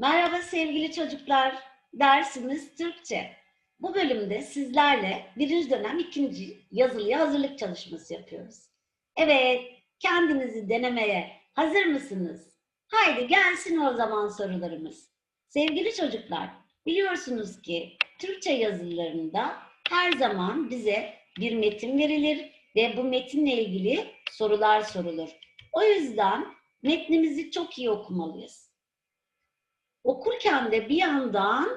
Merhaba sevgili çocuklar. Dersimiz Türkçe. Bu bölümde sizlerle birinci dönem ikinci yazılıya hazırlık çalışması yapıyoruz. Evet, kendinizi denemeye hazır mısınız? Haydi gelsin o zaman sorularımız. Sevgili çocuklar, biliyorsunuz ki Türkçe yazılarında her zaman bize bir metin verilir ve bu metinle ilgili sorular sorulur. O yüzden metnimizi çok iyi okumalıyız. Okurken de bir yandan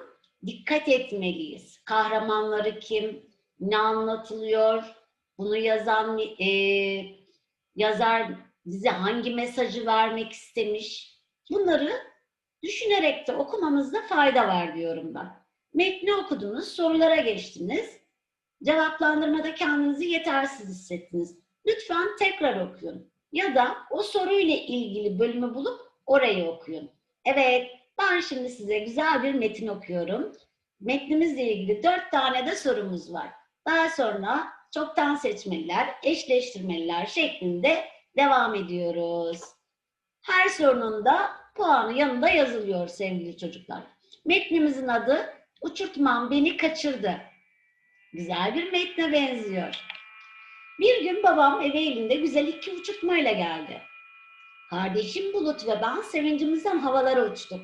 dikkat etmeliyiz. Kahramanları kim, ne anlatılıyor, bunu yazan e, yazar bize hangi mesajı vermek istemiş. Bunları düşünerek de okumamızda fayda var diyorum ben. Metni okudunuz, sorulara geçtiniz. Cevaplandırmada kendinizi yetersiz hissettiniz. Lütfen tekrar okuyun. Ya da o soruyla ilgili bölümü bulup orayı okuyun. Evet, ben şimdi size güzel bir metin okuyorum. Metnimizle ilgili dört tane de sorumuz var. Daha sonra çoktan seçmeliler, eşleştirmeliler şeklinde devam ediyoruz. Her sorunun da puanı yanında yazılıyor sevgili çocuklar. Metnimizin adı Uçurtmam Beni Kaçırdı. Güzel bir metne benziyor. Bir gün babam eve elinde güzel iki uçurtmayla geldi. Kardeşim Bulut ve ben sevincimizden havalara uçtuk.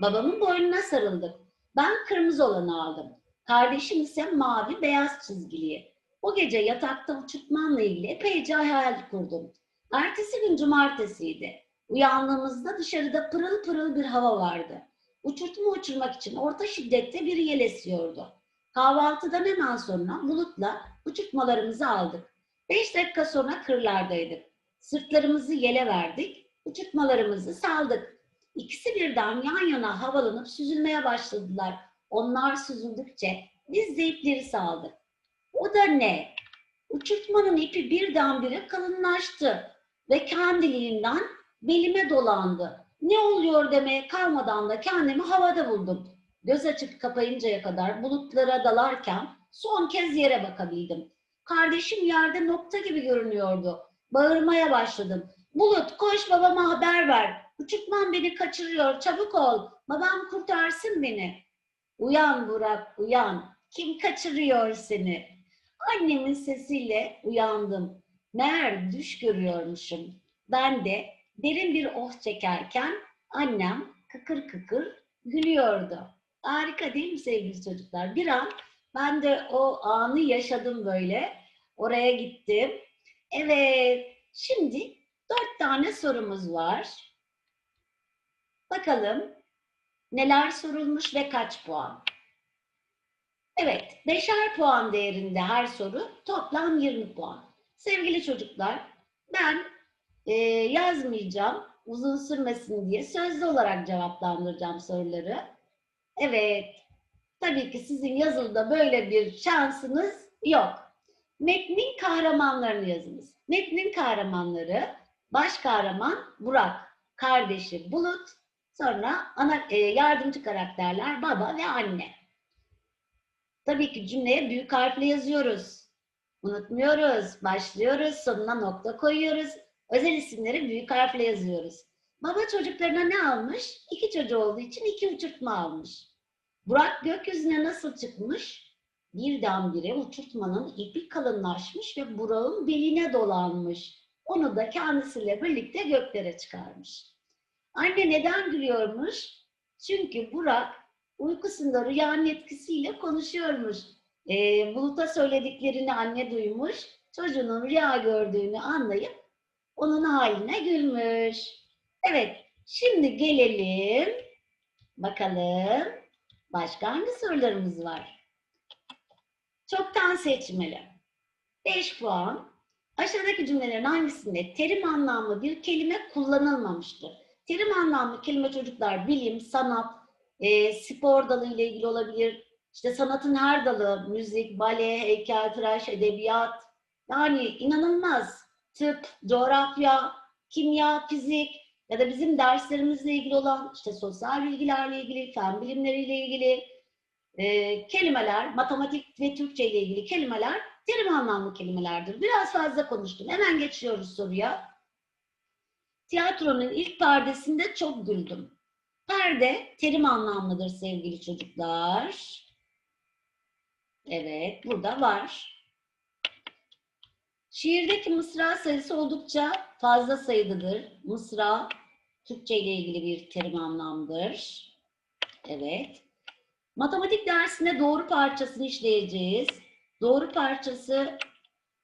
Babamın boynuna sarıldık. Ben kırmızı olanı aldım. Kardeşim ise mavi beyaz çizgiliyi. O gece yatakta uçurtmamla ilgili epeyce hayal kurdum. Ertesi gün cumartesiydi. Uyandığımızda dışarıda pırıl pırıl bir hava vardı. Uçurtma uçurmak için orta şiddette bir yel esiyordu. Kahvaltıdan hemen sonra Bulut'la uçurtmalarımızı aldık. Beş dakika sonra kırlardaydık. Sırtlarımızı yele verdik, uçurtmalarımızı saldık. İkisi birden yan yana havalanıp süzülmeye başladılar. Onlar süzüldükçe biz de ipleri saldık. O da ne? Uçurtmanın ipi birdenbire kalınlaştı ve kendiliğinden belime dolandı. Ne oluyor demeye kalmadan da kendimi havada buldum. Göz açıp kapayıncaya kadar bulutlara dalarken son kez yere bakabildim. Kardeşim yerde nokta gibi görünüyordu. Bağırmaya başladım. Bulut koş babama haber ver. Uçurtmam beni kaçırıyor çabuk ol. Babam kurtarsın beni. Uyan Burak uyan. Kim kaçırıyor seni? Annemin sesiyle uyandım. Meğer düş görüyormuşum. Ben de derin bir oh çekerken annem kıkır kıkır gülüyordu. Harika değil mi sevgili çocuklar? Bir an ben de o anı yaşadım böyle. Oraya gittim. Evet, şimdi dört tane sorumuz var. Bakalım neler sorulmuş ve kaç puan? Evet, beşer puan değerinde her soru, toplam 20 puan. Sevgili çocuklar, ben e, yazmayacağım, uzun sürmesin diye sözlü olarak cevaplandıracağım soruları. Evet, tabii ki sizin yazılıda böyle bir şansınız yok. Metnin kahramanlarını yazınız. Metnin kahramanları, baş kahraman Burak, kardeşi Bulut, sonra ana e, yardımcı karakterler baba ve anne. Tabii ki cümleye büyük harfle yazıyoruz. Unutmuyoruz. Başlıyoruz, sonuna nokta koyuyoruz. Özel isimleri büyük harfle yazıyoruz. Baba çocuklarına ne almış? İki çocuğu olduğu için iki uçurtma almış. Burak gökyüzüne nasıl çıkmış? Birdenbire uçurtmanın ipi kalınlaşmış ve Burak'ın beline dolanmış. Onu da kendisiyle birlikte göklere çıkarmış. Anne neden gülüyormuş? Çünkü Burak uykusunda rüyanın etkisiyle konuşuyormuş. Ee, Bulut'a söylediklerini anne duymuş, çocuğunun rüya gördüğünü anlayıp onun haline gülmüş. Evet, şimdi gelelim. Bakalım başka hangi sorularımız var? Çoktan seçmeli. 5 puan. Aşağıdaki cümlelerin hangisinde terim anlamlı bir kelime kullanılmamıştır? Terim anlamlı kelime çocuklar bilim, sanat, e, spor dalı ile ilgili olabilir. İşte sanatın her dalı, müzik, bale, heykeltıraş, edebiyat. Yani inanılmaz. Tıp, coğrafya, kimya, fizik ya da bizim derslerimizle ilgili olan işte sosyal bilgilerle ilgili, fen bilimleriyle ilgili e, kelimeler, matematik ve Türkçe ile ilgili kelimeler terim anlamlı kelimelerdir. Biraz fazla konuştum. Hemen geçiyoruz soruya. Tiyatronun ilk perdesinde çok güldüm. Perde terim anlamlıdır sevgili çocuklar. Evet, burada var. Şiirdeki mısra sayısı oldukça fazla sayıdadır. Mısra Türkçe ile ilgili bir terim anlamdır. Evet. Matematik dersinde doğru parçasını işleyeceğiz. Doğru parçası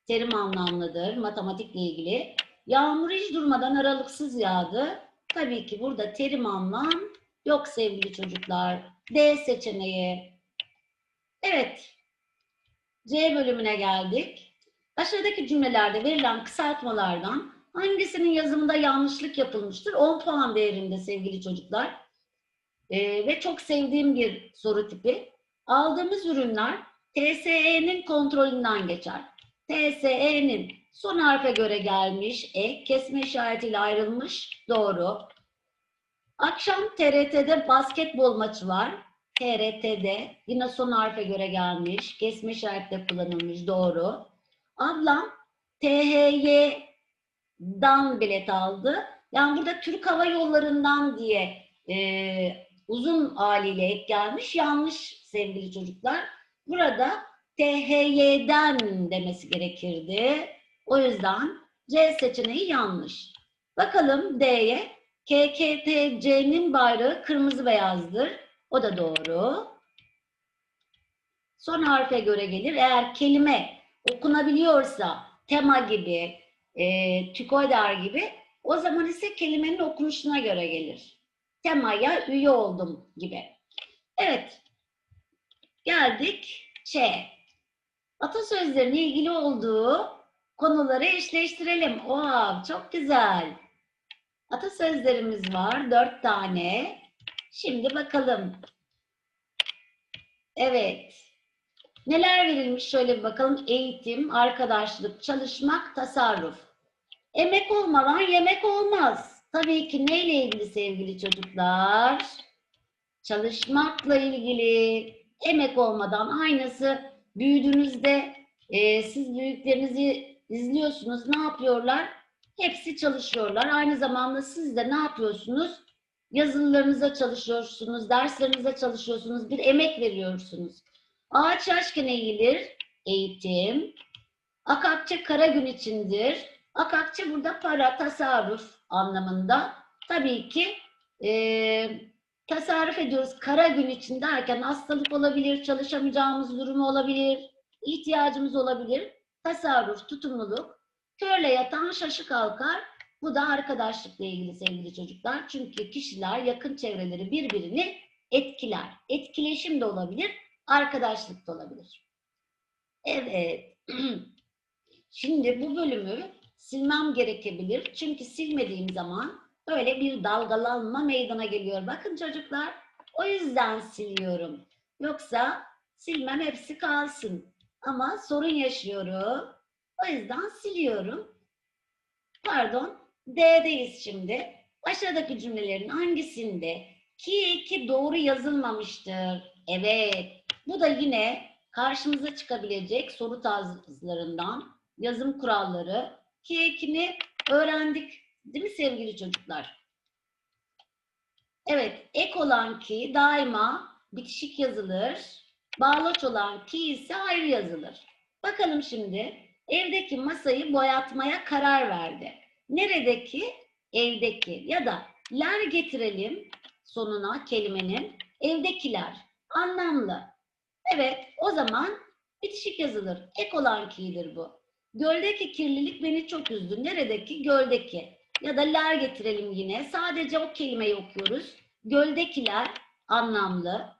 terim anlamlıdır matematikle ilgili. Yağmur hiç durmadan aralıksız yağdı. Tabii ki burada terim anlam yok sevgili çocuklar. D seçeneği. Evet. C bölümüne geldik. Aşağıdaki cümlelerde verilen kısaltmalardan hangisinin yazımında yanlışlık yapılmıştır? 10 puan değerinde sevgili çocuklar. Ee, ve çok sevdiğim bir soru tipi. Aldığımız ürünler TSE'nin kontrolünden geçer. TSE'nin son harfe göre gelmiş, ek, kesme işaretiyle ayrılmış, doğru. Akşam TRT'de basketbol maçı var. TRT'de yine son harfe göre gelmiş, kesme işaretle kullanılmış, doğru. Ablam THY'dan bilet aldı. Yani burada Türk Hava Yolları'ndan diye e, uzun haliyle ek gelmiş. Yanlış sevgili çocuklar. Burada THY'den demesi gerekirdi. O yüzden C seçeneği yanlış. Bakalım D'ye. KKTC'nin bayrağı kırmızı beyazdır. O da doğru. Son harfe göre gelir. Eğer kelime okunabiliyorsa tema gibi, e, tükoder gibi o zaman ise kelimenin okunuşuna göre gelir. Temaya üye oldum gibi. Evet. Geldik Ç. Atasözlerine ilgili olduğu konuları eşleştirelim. Oha çok güzel. Atasözlerimiz var. Dört tane. Şimdi bakalım. Evet. Neler verilmiş şöyle bir bakalım. Eğitim, arkadaşlık, çalışmak, tasarruf. Emek olmadan yemek olmaz. Tabii ki neyle ilgili sevgili çocuklar? Çalışmakla ilgili. Emek olmadan aynısı büyüdüğünüzde e, siz büyüklerinizi izliyorsunuz. Ne yapıyorlar? Hepsi çalışıyorlar. Aynı zamanda siz de ne yapıyorsunuz? Yazılılarınıza çalışıyorsunuz, derslerinize çalışıyorsunuz, bir emek veriyorsunuz. Ağaç yaşken eğilir, eğitim. Akakçe kara gün içindir. Akakçe burada para, tasarruf anlamında. Tabii ki e, tasarruf ediyoruz. Kara gün için derken hastalık olabilir, çalışamayacağımız durumu olabilir, ihtiyacımız olabilir. Tasarruf, tutumluluk. Körle yatan şaşı kalkar. Bu da arkadaşlıkla ilgili sevgili çocuklar. Çünkü kişiler, yakın çevreleri birbirini etkiler. Etkileşim de olabilir, arkadaşlık da olabilir. Evet. Şimdi bu bölümü silmem gerekebilir. Çünkü silmediğim zaman böyle bir dalgalanma meydana geliyor. Bakın çocuklar, o yüzden siliyorum. Yoksa silmem hepsi kalsın. Ama sorun yaşıyorum. O yüzden siliyorum. Pardon, D'deyiz şimdi. Aşağıdaki cümlelerin hangisinde ki ki doğru yazılmamıştır? Evet, bu da yine karşımıza çıkabilecek soru tarzlarından yazım kuralları. Ki ekini öğrendik değil mi sevgili çocuklar? Evet, ek olan ki daima bitişik yazılır. Bağlaç olan ki ise ayrı yazılır. Bakalım şimdi evdeki masayı boyatmaya karar verdi. Neredeki? Evdeki ya da ler getirelim sonuna kelimenin. Evdekiler anlamlı. Evet o zaman bitişik yazılır. Ek olan ki'dir bu. Göldeki kirlilik beni çok üzdü. Neredeki? Göldeki. Ya da ler getirelim yine. Sadece o kelimeyi okuyoruz. Göldekiler anlamlı.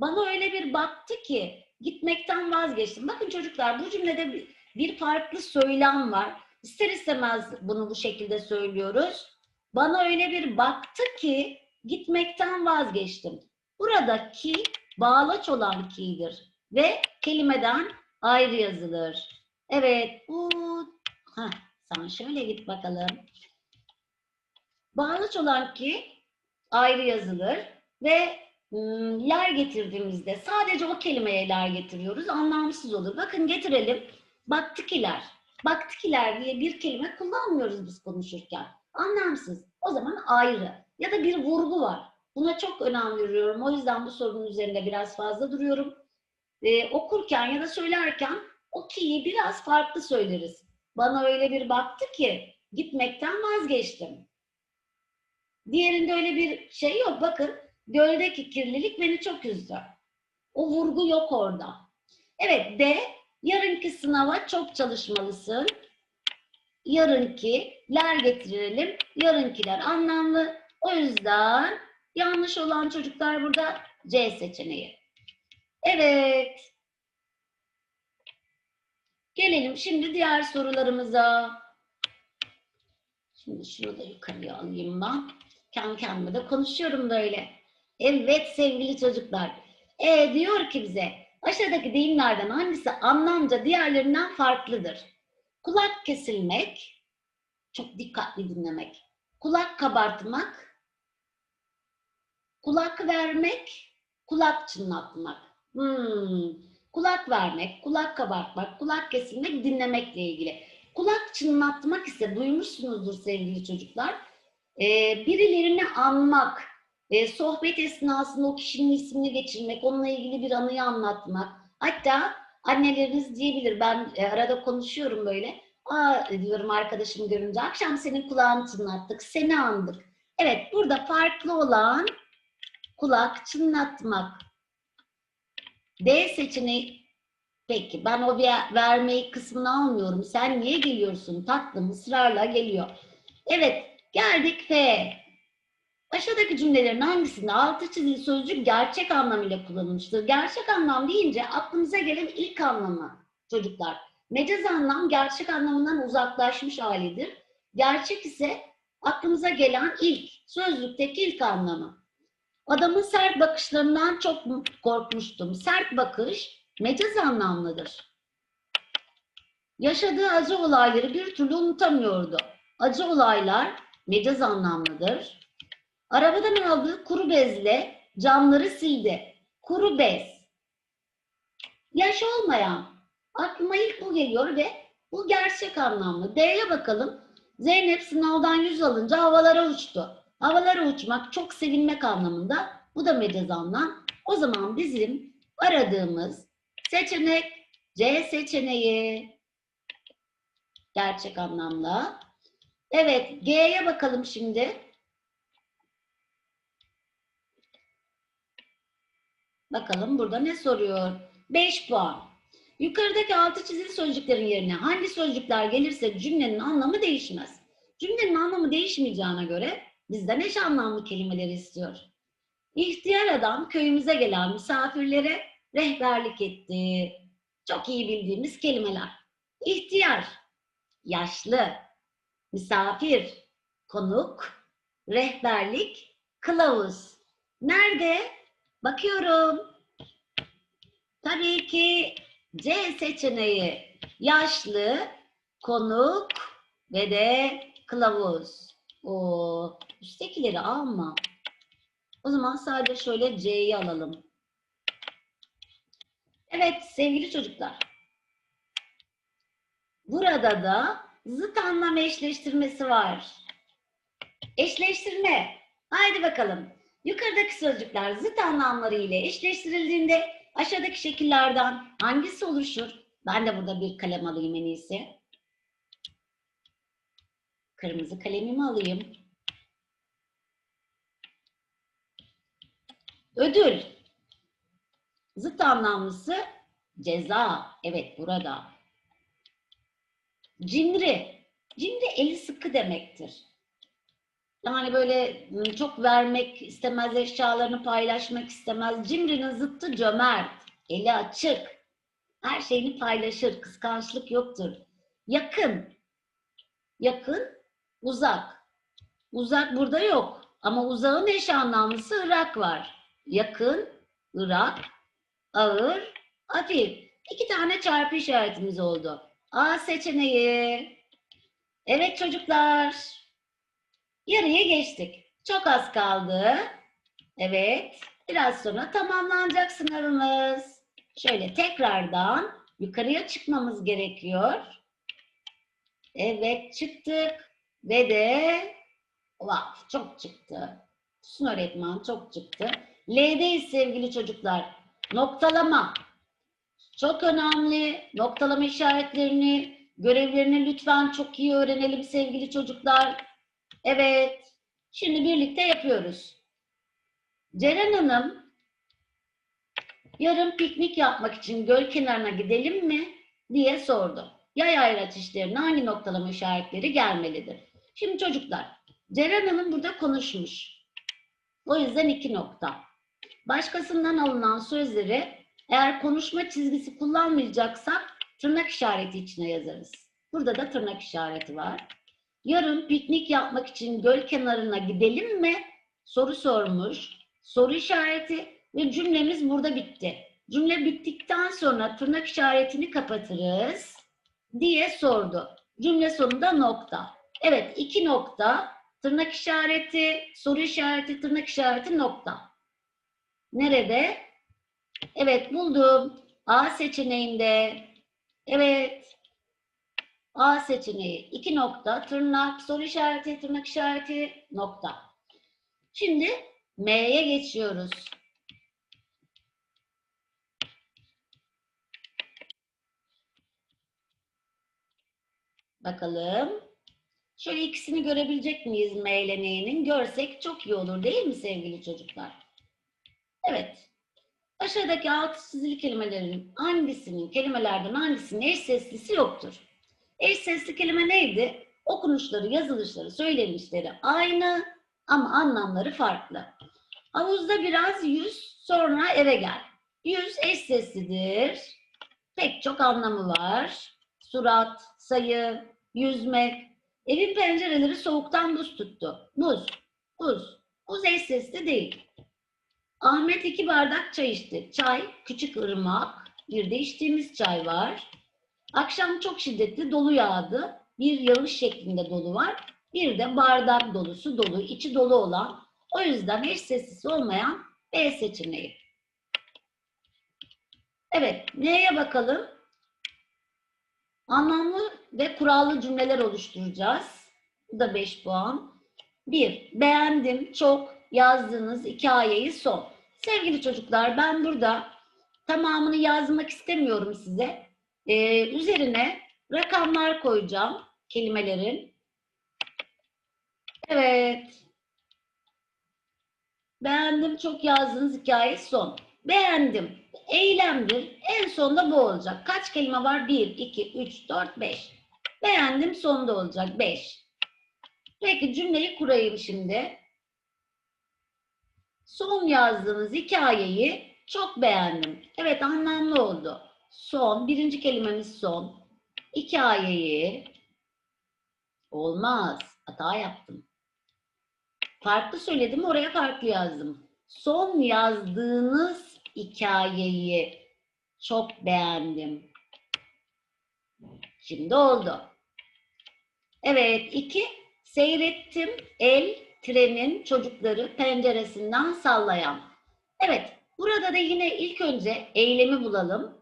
Bana öyle bir baktı ki gitmekten vazgeçtim. Bakın çocuklar bu cümlede bir, farklı söylem var. İster istemez bunu bu şekilde söylüyoruz. Bana öyle bir baktı ki gitmekten vazgeçtim. Buradaki bağlaç olan ki'dir ve kelimeden ayrı yazılır. Evet, bu Heh, sen şöyle git bakalım. Bağlaç olan ki ayrı yazılır ve ler getirdiğimizde sadece o kelimeye ler getiriyoruz. Anlamsız olur. Bakın getirelim. Baktıkiler. Baktıkiler diye bir kelime kullanmıyoruz biz konuşurken. Anlamsız. O zaman ayrı. Ya da bir vurgu var. Buna çok önem veriyorum. O yüzden bu sorunun üzerinde biraz fazla duruyorum. Ee, okurken ya da söylerken o ki'yi biraz farklı söyleriz. Bana öyle bir baktı ki gitmekten vazgeçtim. Diğerinde öyle bir şey yok. Bakın göldeki kirlilik beni çok üzdü. O vurgu yok orada. Evet D. Yarınki sınava çok çalışmalısın. Yarınkiler getirelim. Yarınkiler anlamlı. O yüzden yanlış olan çocuklar burada C seçeneği. Evet. Gelelim şimdi diğer sorularımıza. Şimdi şunu da yukarıya alayım ben. Kendi kendime de konuşuyorum böyle. Evet sevgili çocuklar. E diyor ki bize aşağıdaki deyimlerden hangisi anlamca diğerlerinden farklıdır? Kulak kesilmek, çok dikkatli dinlemek. Kulak kabartmak, kulak vermek, kulak çınlatmak. Hmm. Kulak vermek, kulak kabartmak, kulak kesilmek, dinlemekle ilgili. Kulak çınlatmak ise duymuşsunuzdur sevgili çocuklar. Ee, birilerini anmak, e, sohbet esnasında o kişinin ismini geçirmek, onunla ilgili bir anıyı anlatmak. Hatta anneleriniz diyebilir, ben e, arada konuşuyorum böyle. Aa diyorum arkadaşım görünce, akşam senin kulağını çınlattık, seni andık. Evet, burada farklı olan kulak çınlatmak. D seçeneği Peki ben o ver- vermeyi kısmını almıyorum. Sen niye geliyorsun? Tatlım ısrarla geliyor. Evet geldik F. Aşağıdaki cümlelerin hangisinde altı çizili sözcük gerçek anlamıyla kullanılmıştır? Gerçek anlam deyince aklımıza gelen ilk anlamı çocuklar. Mecaz anlam gerçek anlamından uzaklaşmış halidir. Gerçek ise aklımıza gelen ilk, sözlükteki ilk anlamı. Adamın sert bakışlarından çok korkmuştum. Sert bakış mecaz anlamlıdır. Yaşadığı acı olayları bir türlü unutamıyordu. Acı olaylar mecaz anlamlıdır. Arabadan aldığı kuru bezle camları sildi. Kuru bez. Yaş olmayan. Aklıma ilk bu geliyor ve bu gerçek anlamlı. D'ye bakalım. Zeynep sınavdan yüz alınca havalara uçtu. Havalara uçmak çok sevinmek anlamında. Bu da mecaz anlam. O zaman bizim aradığımız seçenek C seçeneği. Gerçek anlamda. Evet G'ye bakalım şimdi. Bakalım burada ne soruyor? 5 puan. Yukarıdaki altı çizili sözcüklerin yerine hangi sözcükler gelirse cümlenin anlamı değişmez. Cümlenin anlamı değişmeyeceğine göre bizden eş anlamlı kelimeleri istiyor. İhtiyar adam köyümüze gelen misafirlere rehberlik etti. Çok iyi bildiğimiz kelimeler. İhtiyar, yaşlı, misafir, konuk, rehberlik, kılavuz. Nerede? Bakıyorum. Tabii ki C seçeneği. Yaşlı, konuk ve de kılavuz. O üsttekileri alma. O zaman sadece şöyle C'yi alalım. Evet sevgili çocuklar. Burada da zıt anlam eşleştirmesi var. Eşleştirme. Haydi bakalım. Yukarıdaki sözcükler zıt anlamları ile eşleştirildiğinde aşağıdaki şekillerden hangisi oluşur? Ben de burada bir kalem alayım en iyisi. Kırmızı kalemimi alayım. Ödül. Zıt anlamlısı ceza. Evet burada. Cimri. Cimri eli sıkı demektir. Yani böyle ıı, çok vermek istemez, eşyalarını paylaşmak istemez. Cimrinin zıttı cömert, eli açık. Her şeyini paylaşır, kıskançlık yoktur. Yakın. Yakın, uzak. Uzak burada yok. Ama uzağın eş anlamlısı Irak var. Yakın, Irak, ağır, hafif. İki tane çarpı işaretimiz oldu. A seçeneği. Evet çocuklar. Yarıya geçtik. Çok az kaldı. Evet. Biraz sonra tamamlanacak sınavımız. Şöyle tekrardan yukarıya çıkmamız gerekiyor. Evet çıktık. Ve de wow, çok çıktı. Füsun öğretmen çok çıktı. L'deyiz sevgili çocuklar. Noktalama. Çok önemli. Noktalama işaretlerini, görevlerini lütfen çok iyi öğrenelim sevgili çocuklar. Evet. Şimdi birlikte yapıyoruz. Ceren Hanım, yarın piknik yapmak için göl kenarına gidelim mi diye sordu. Yay ayraç işlerine hangi noktalama işaretleri gelmelidir? Şimdi çocuklar, Ceren Hanım burada konuşmuş. O yüzden iki nokta. Başkasından alınan sözleri eğer konuşma çizgisi kullanmayacaksak tırnak işareti içine yazarız. Burada da tırnak işareti var. Yarın piknik yapmak için göl kenarına gidelim mi? Soru sormuş. Soru işareti ve cümlemiz burada bitti. Cümle bittikten sonra tırnak işaretini kapatırız diye sordu. Cümle sonunda nokta. Evet iki nokta, tırnak işareti, soru işareti, tırnak işareti nokta. Nerede? Evet buldum. A seçeneğinde. Evet. A seçeneği. iki nokta, tırnak, soru işareti, tırnak işareti, nokta. Şimdi M'ye geçiyoruz. Bakalım. Şöyle ikisini görebilecek miyiz M ile N'nin? Görsek çok iyi olur değil mi sevgili çocuklar? Evet. Aşağıdaki altı çizili kelimelerin hangisinin, kelimelerden hangisinin eş seslisi yoktur? Eş sesli kelime neydi? Okunuşları, yazılışları, söylenişleri aynı ama anlamları farklı. Havuzda biraz yüz, sonra eve gel. Yüz eş seslidir. Pek çok anlamı var. Surat, sayı, yüzmek. Evin pencereleri soğuktan buz tuttu. Buz, buz. Buz eş sesli değil. Ahmet iki bardak çay içti. Çay, küçük ırmak. Bir de içtiğimiz çay var. Akşam çok şiddetli dolu yağdı. Bir yağış şeklinde dolu var. Bir de bardak dolusu dolu, içi dolu olan. O yüzden eş seslisi olmayan B seçeneği. Evet, neye bakalım? Anlamlı ve kurallı cümleler oluşturacağız. Bu da 5 puan. 1. Beğendim, çok yazdığınız hikayeyi son. Sevgili çocuklar ben burada tamamını yazmak istemiyorum size. Ee, üzerine rakamlar koyacağım kelimelerin. Evet. Beğendim çok yazdığınız hikaye son. Beğendim. Eylemdir. En sonda bu olacak. Kaç kelime var? 1, 2, 3, 4, 5. Beğendim sonda olacak. 5. Peki cümleyi kurayım şimdi. Son yazdığınız hikayeyi çok beğendim. Evet anlamlı oldu. Son. Birinci kelimemiz son. Hikayeyi olmaz. Hata yaptım. Farklı söyledim oraya farklı yazdım. Son yazdığınız hikayeyi çok beğendim. Şimdi oldu. Evet iki seyrettim el trenin çocukları penceresinden sallayan. Evet burada da yine ilk önce eylemi bulalım.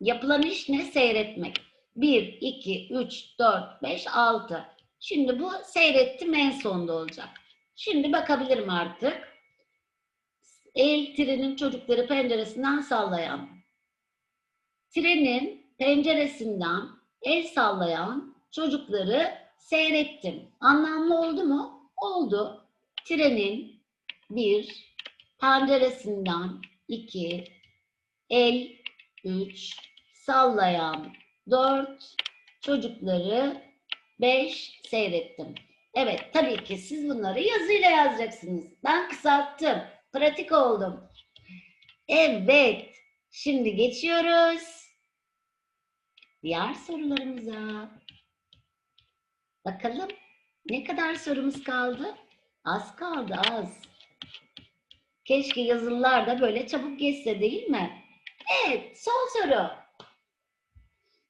Yapılan iş ne? Seyretmek. 1, 2, 3, 4, 5, 6. Şimdi bu seyrettim en sonda olacak. Şimdi bakabilirim artık. El trenin çocukları penceresinden sallayan. Trenin penceresinden el sallayan çocukları seyrettim. Anlamlı oldu mu? Oldu. Trenin bir, penceresinden iki, el üç, sallayan dört, çocukları beş seyrettim. Evet, tabii ki siz bunları yazıyla yazacaksınız. Ben kısalttım. Pratik oldum. Evet, şimdi geçiyoruz. Diğer sorularımıza. Bakalım ne kadar sorumuz kaldı? Az kaldı, az. Keşke yazılılar da böyle çabuk geçse değil mi? Evet, son soru.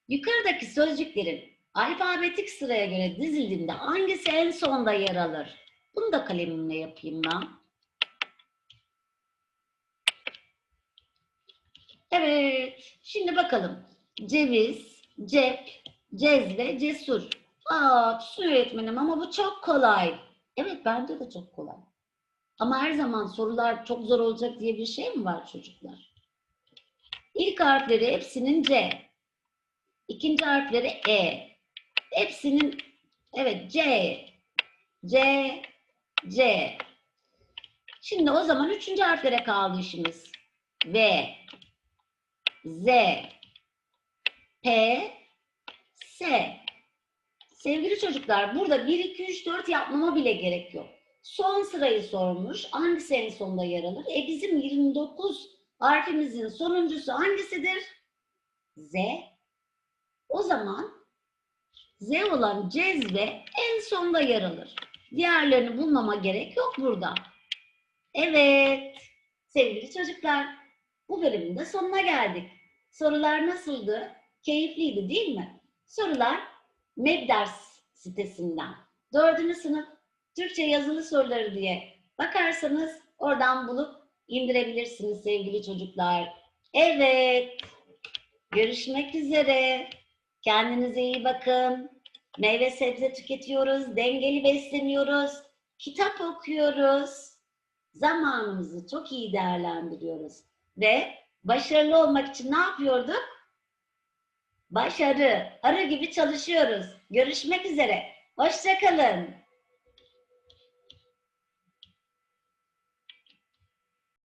Yukarıdaki sözcüklerin alfabetik sıraya göre dizildiğinde hangisi en sonda yer alır? Bunu da kalemimle yapayım ben. Evet, şimdi bakalım. Ceviz, cep, cezve, cesur. Aa, Füsun öğretmenim ama bu çok kolay. Evet, bence de çok kolay. Ama her zaman sorular çok zor olacak diye bir şey mi var çocuklar? İlk harfleri hepsinin C. İkinci harfleri E. Hepsinin evet C. C. C. Şimdi o zaman üçüncü harflere kaldı işimiz. V. Z. P. S. Sevgili çocuklar burada 1, 2, 3, 4 yapmama bile gerek yok. Son sırayı sormuş. Hangisi en sonda yer alır? E bizim 29 harfimizin sonuncusu hangisidir? Z. O zaman Z olan cezve en sonda yer alır. Diğerlerini bulmama gerek yok burada. Evet. Sevgili çocuklar, bu bölümün de sonuna geldik. Sorular nasıldı? Keyifliydi değil mi? Sorular Mebders sitesinden. Dördüncü sınıf Türkçe yazılı soruları diye bakarsanız oradan bulup indirebilirsiniz sevgili çocuklar. Evet. Görüşmek üzere. Kendinize iyi bakın. Meyve sebze tüketiyoruz, dengeli besleniyoruz, kitap okuyoruz. Zamanımızı çok iyi değerlendiriyoruz. Ve başarılı olmak için ne yapıyorduk? Başarı, arı gibi çalışıyoruz. Görüşmek üzere. Hoşçakalın.